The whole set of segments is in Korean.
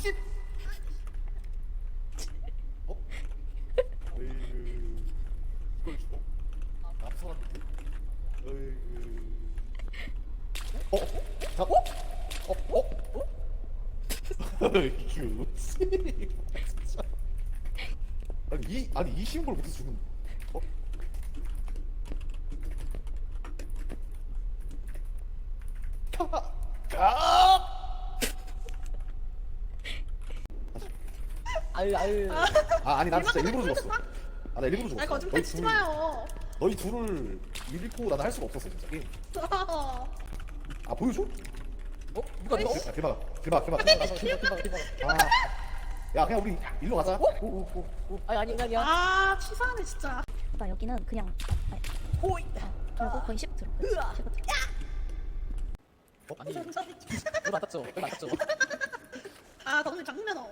씨. 어? 에이그. 이걸. 에이그. 어? 자, 어? 어? 어? 어? 이게 뭐지? 진짜. 아니 이 아니 이 쉬운 걸 못해서 죽은. 어? 아! 아유 아유 아 아니 난 진짜 일부러 죽었어. 아 나 일부러 죽었어. 아니 거짓말 너희 치지 둘- 마요. 너희 둘을 밀고 나는 할 수가 없었어 진짜. 게임. 아 보여줘? 어? 누가 누가? 야 길막. 대박 대박 대박 아. 야 그냥 우리 일로 가자. 오오오 오. 아니 아니 아니야 아 치사하네 진짜. 나 여기는 그냥 아니, 호이 그리고 거의 10 들어. 10 들어. 아니 물안 땄죠 물안 땄죠 아 너는 장면어.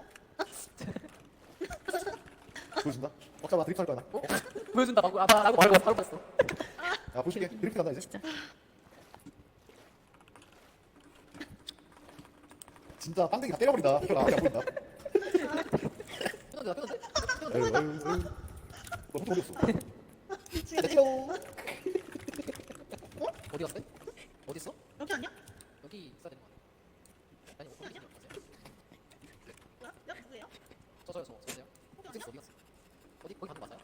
보여준다. 어 잠깐 드립 할 거야 나. 어? 보여준다 라고 아 라고 말고 바로 봤어 야 보여줄게. 드립 간다 이제. 진짜. 진짜 빵댕이 다 때려버린다. 이거 나안 보인다. 끊어져 끊어져 어디? 미치겠네. 어디 갔어? 어디 있어? 여기 아니야? 여기 있어야 되는 거 아니야? 아니 어디 있는 거 같아요? 뭐야? 야 누구예요? 저 저요 저 저세요? 어디 어디 갔어? 어디 거기 가는 거 맞아요?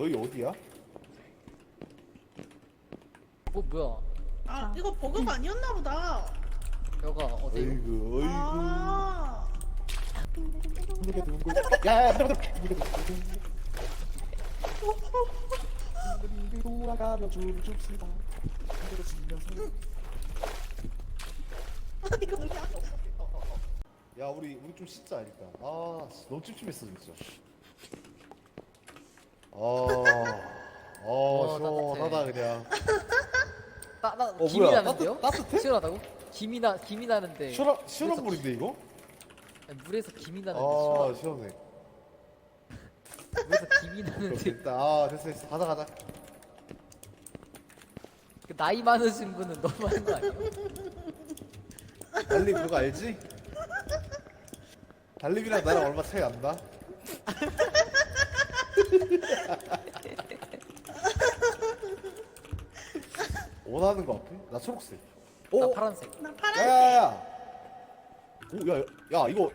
너희 어디야? 뭐 뭐야 아 이거 버그가 아니었나 보다. 여가 어디? 어이구 어이구. 아. 야야야 돌아가며 줄을 줍시다. 이거 뭐야? 야 우리 우리 좀 씻자 일단. 아 씨, 너무 찝찝했어 진짜. 아, 아 어, 시원하다 그냥. 나 나 어, 김이 뭐야? 나는데요? 따뜻- 따뜻해? 시원하다고? 김이 나 김이 나는데 시원한 시원한 물인데 이거? 아니, 물에서 김이 나는데 아 시원하다. 시원해. 물에서 김이 나는데 됐다. 아 됐어 됐어 가자 가자. 그 나이 많으신 분은 너무한 거 아니에요? 달립 그거 알지? 달립이랑 나랑 얼마 차이 안 나? 원하는 거 앞에? 나 초록색. 나 오, 파란색 나 파란. 야야야. 오, 야, 야, 이거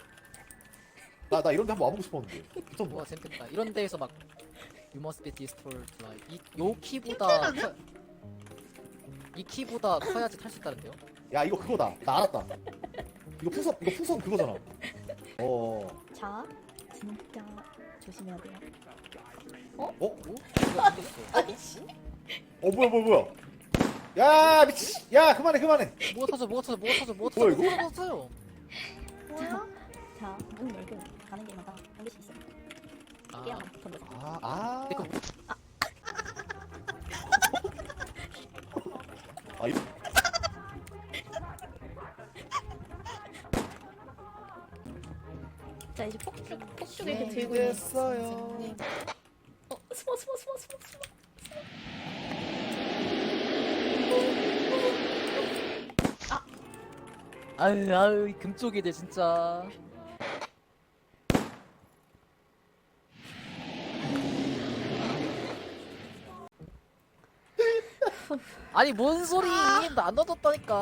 나 나 이런 데 한번 와보고 싶었는데. 미쳤나? 와 재밌겠다 이런 데에서 막 You must be destroyed like 이, 요 키보다 커, 이 키보다 커야지 탈 수 있다는데요? 야, 이거 그거다. 나 알았다. 이거 풍선, 이거 풍선 그거잖아. 어, 자, 진짜 조심해야 돼요. 어? 오? 이거 생겼어 아이씨. 어, 뭐야, 뭐야, 뭐야? 야, 미치. 야, 그만해, 그만해. 뭐가 터져 뭐가 터져 뭐가 터져 뭐가 뭐야, 터져 이거? 뭐가 터져요 뭐야? 자, 문 열고 가는 길마다 한 개씩 있어요. 아 던져서. 아, 아. 근데 그 아, 이 자, 이제 폭죽, 폭죽 이렇게 들고 있는. 됐어요. 어, 숨어, 숨어, 숨어, 숨어, 숨어. 아유 아유 이 금쪽이들 진짜 아니 뭔 소리 나안 던졌다니까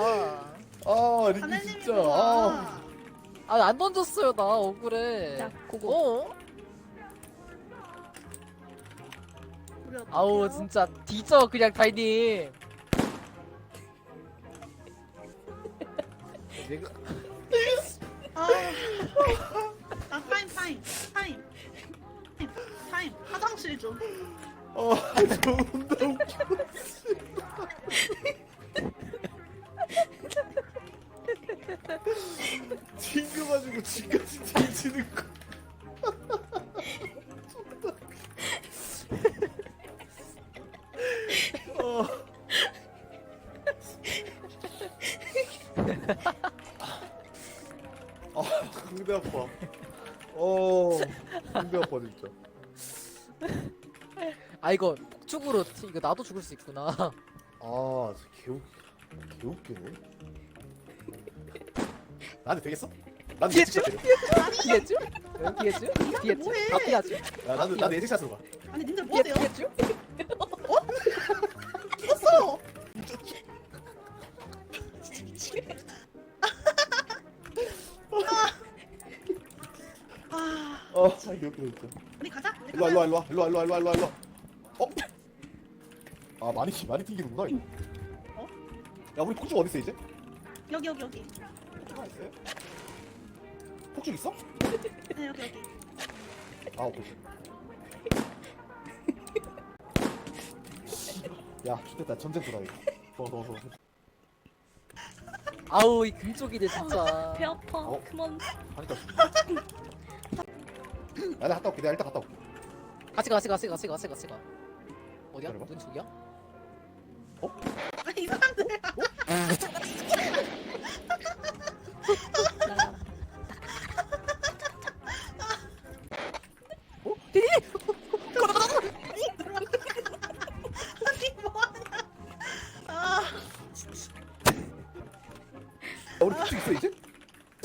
아, 하나님이 진짜. 아. 아. 아안 던졌어요 나 억울해 자, 고고. 어? 우리 어떡해요? 아우 진짜 뒤져 그냥 다이님 내가 아. 아 타임 타임 타임 타임 타임 화장실 좀. 아, 존나 웃겨. 튕 아, 근데 아파. 어. 준비 아빠 진짜. 아 이거 폭죽으로 튀- 이거 나도 죽을 수 있구나. 아, 진짜 개웃 개웃기네. 나한테 되겠어? 피했죠? 예측샷 때려. 피했죠? 피했죠? 피했죠? 뭐해? 다 피하죠? 야, 나도 나도 예측 샷으로 가. 아니 님들 피했, 뭐하세요? 피했죠? 어, 개웃기네 진짜. 우리 가자. 우리 일로 와, 가자. 일로 와, 일로 와, 일로 와, 일로 와, 일로 와, 일로 와. 어? 아, 많이 많이 튕기는구나 이거. 어? 야, 우리 폭죽 어디 있어 이제? 여기 여기 여기. 폭죽 하나 있어요? 폭죽 있어? 네 여기 여기. 아, 오케이. 야, 좋겠다. 전쟁 돌아야겠다. 더, 더, 더. 아우 이 금쪽이들 진짜. 배 아파. 어? 그만. 하니까. 야, 나 갔다 올게. 내가 일단 갔다 올게. 같이 가, 같이 가, 같이 가, 같이 가, 같이 가, 같이 가. 어디야? 기다려봐. 문 저기야? 아니 이 사람들. 어? 디디! 아니 뭐하냐? 아, 야, 우리 폭죽 있어 이제?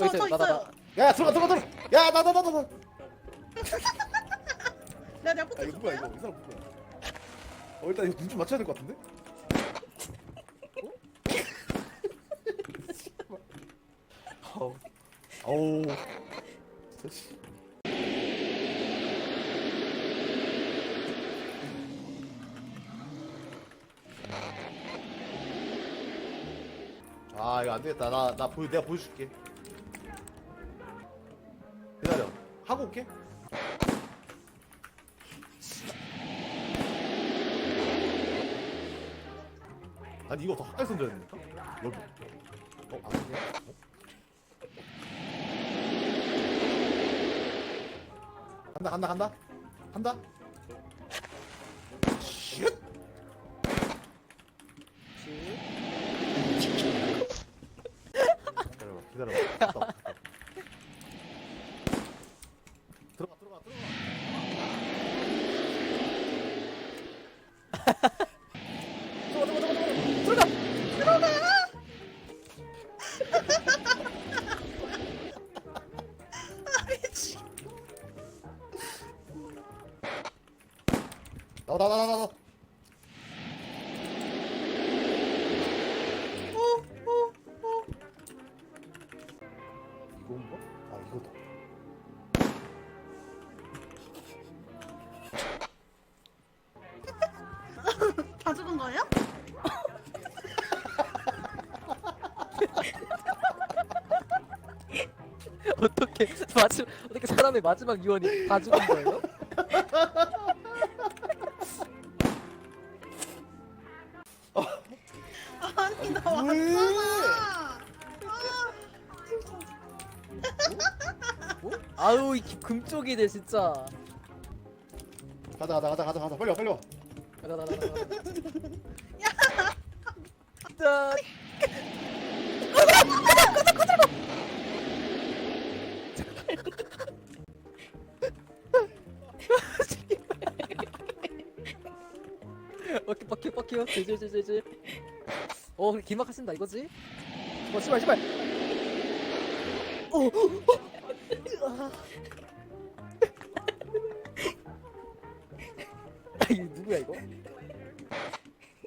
어, 있어, 저 나, 나, 나. 있어요. 야, 들어가, 들어가, 들어가. 야, 나, 나, 나, 나, 나. 내가 내가 아, 폭탄 이거 누구야 이거? 이 사람 누구야? 어, 일단 이거 눈 좀 맞춰야 될 것 같은데? 어? 어우. 진짜 씨. 아 이거 안 되겠다. 나 나 보여 내가 보여줄게. 기다려. 하고 올게. 아니 이거 더 가까이 손져야 됩니까? 여기. 어, 안 되냐? 어? 간다 간다 간다. 간다. 이건가? 아 이거다. 다 죽은 거예요? 어떻게 마지 어떻게 사람의 마지막 유언이 다 죽은 거예요? 아니 나? 왔잖아. 아우 이 금쪽이들 진짜. 가자 가자 가자 가자 가자 빨리 와 빨리 와. 가자, 가자, 가자, 가자. 짠. 오케이 빡큐 빡큐 제제제제제 어 기막하신다 이거지? 어 씨발 씨발 오 아, 이거 누구야 이거? 어,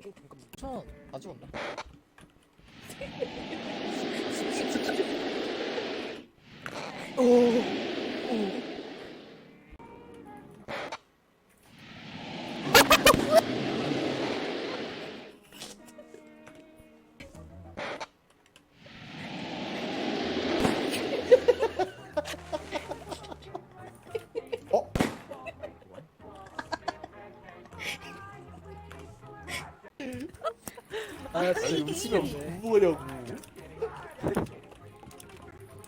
잠깐만 천다 죽었나? 오, 오. 없네 뭐냐고.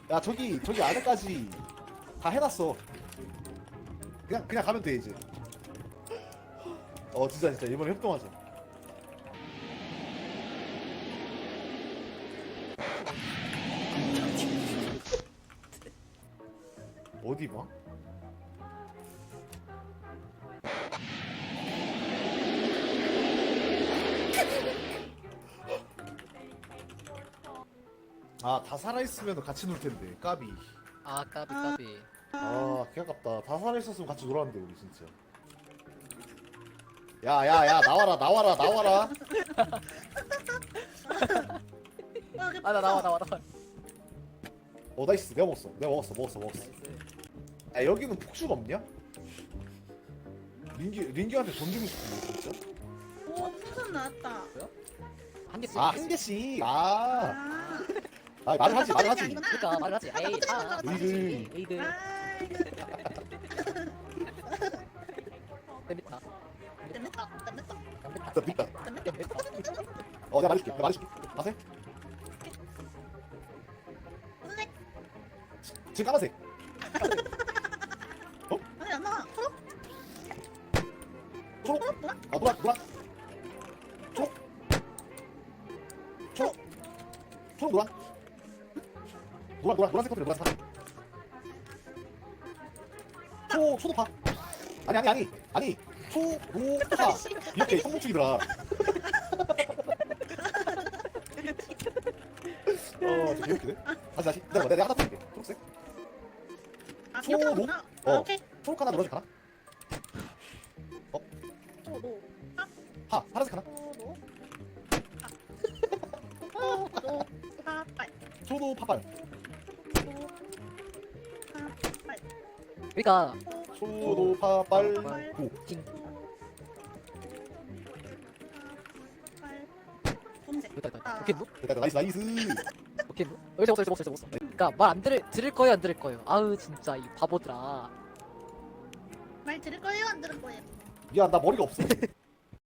야 저기 저기 안에까지 다 해놨어. 그냥 그냥 가면 돼 이제. 어 진짜 진짜 이번에 협동하자. 어디 봐? 아 다 살아있으면 같이 놀 텐데. 까비. 아 까비 까비. 아 개아깝다. 다 살아있었으면 같이 놀았는데 우리 진짜. 야야야 나와라 나와라 나와라. 아나 나와 나와 나와. 어 나이스 내가 먹었어. 내가 먹었어 먹었어 먹었어. 야 여기는 폭주가 없냐? 린기한테 돈 주고 싶은데 진짜? 오 풍선 나왔다. 한 개씩. 아 한 개씩. 아, 아. 아 말을 하지 말을 하지. 그러니까 말을 하지 에이 아 으이. 에이드 아, 재밌다 밌다 재밌다 어 내가 말해줄게 내가 말해줄게 색? 지금 까만색 아니 안 나와. 초록? 초록 초록? 뭐야? 아 노란 노란 초록 초록 초록 노란 노란 노란 노란색 커플 노란색 초 초도파 아니 아니 아니 아니 초도파 이렇게 성공축이더라 어 되게 웃기네 다시 다시 내가 내가 하나 볼게 초록색 아 초록? 어. 아, 오케이. 초록 하나 노란색 하나 초록. 파 파란색 하나 초록. 초록. 파빨. 초도 파빨 그러니까 파빨 징 파빨. 검색. 됐다 됐다 아. 오케이 뭐 됐다 나이스 나이스 오케이 뭐 여기 적었어 여기 적었어 그러니까 말 안 들을 들을 거예요 안 들을 거예요 아우 진짜 이 바보들아 말 들을 거예요? 안 들을 거예요? 미안 나 머리가 없어